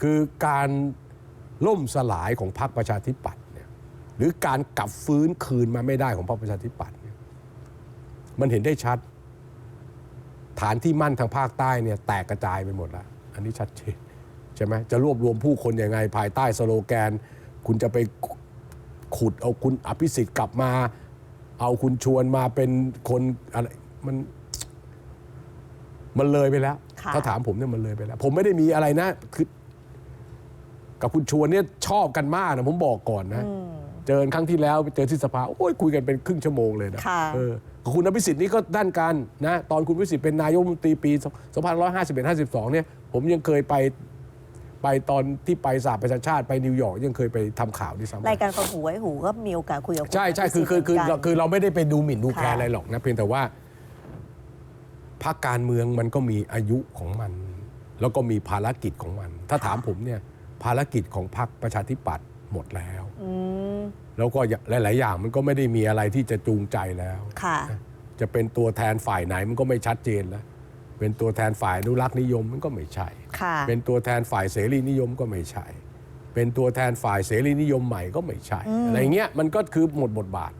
คือการล่มสลายของพรรคประชาธิปัตย์เนี่ยหรือการกลับฟื้นคืนมาไม่ได้ของพรรคประชาธิปัตย์เนี่ยมันเห็นได้ชัด ฐานที่มั่นทางภาคใต้เนี่ยแตกกระจายไปหมดแล้วอันนี้ชัดเจนใช่ไหมจะรวบรวมผู้คนยังไง ภายใต้สโลแกน คุณจะไปขุดเอาคุณอภิสิทธิ์กลับมา เอาคุณชวนมาเป็นคนอะไรมันมันเลยไปแล้วค่ะถ้าถามผมเนี่ยมันเลยไปแล้ว ผมไม่ได้มีอะไรนะคือ กับคุณชวนเนี่ยชอบกันมากนะผมบอกก่อนนะ เจอกันครั้งที่แล้วไปเจอที่สภาโอ้ยคุยกันเป็นครึ่งชั่วโมงเลยนะค่ะ เออกับคุณอภิสิทธิ์นี่ก็ด้านกันนะตอนคุณอภิสิทธิ์เป็นนายกรัฐมนตรีปี2551 52เนี่ยผมยังเคยไปไปตอนที่ไปสหประชาชาติไปนิวยอร์กยังเคยไปทำข่าวด้วยซ้ำ รายการคนหูไว้หูก็มีโอกาสคุยกับณใช่ใช่คือคือคือเหมืนเรากัน คือเราไม่ได้ไปดูหมิ่นดูแคลนค่ะ อะไรหรอกนะเพียงแต่ว่าพรรคการเมืองมันก็มีอายุของมัน แล้วก็มีภารกิจของมัน ถ้าถามผมเนี่ย ภารกิจของพรรคประชาธิปัตย์หมดแล้วอืมแล้วก็หลาย ๆ อย่างมันก็ไม่ได้มีอะไรที่จะจูงใจแล้วค่ะจะเป็นตัวแทนฝ่ายไหนมันก็ไม่ชัดเจนแล้ว เป็นตัวแทนฝ่ายอนุรักษ์นิยมมันก็ไม่ใช่ค่ะเป็นตัวแทนฝ่ายเสรีนิยมก็ไม่ใช่ เป็นตัวแทนฝ่ายเสรีนิยมใหม่ก็ไม่ใช่ อะไรเงี้ยมันก็คือหมดบทบาท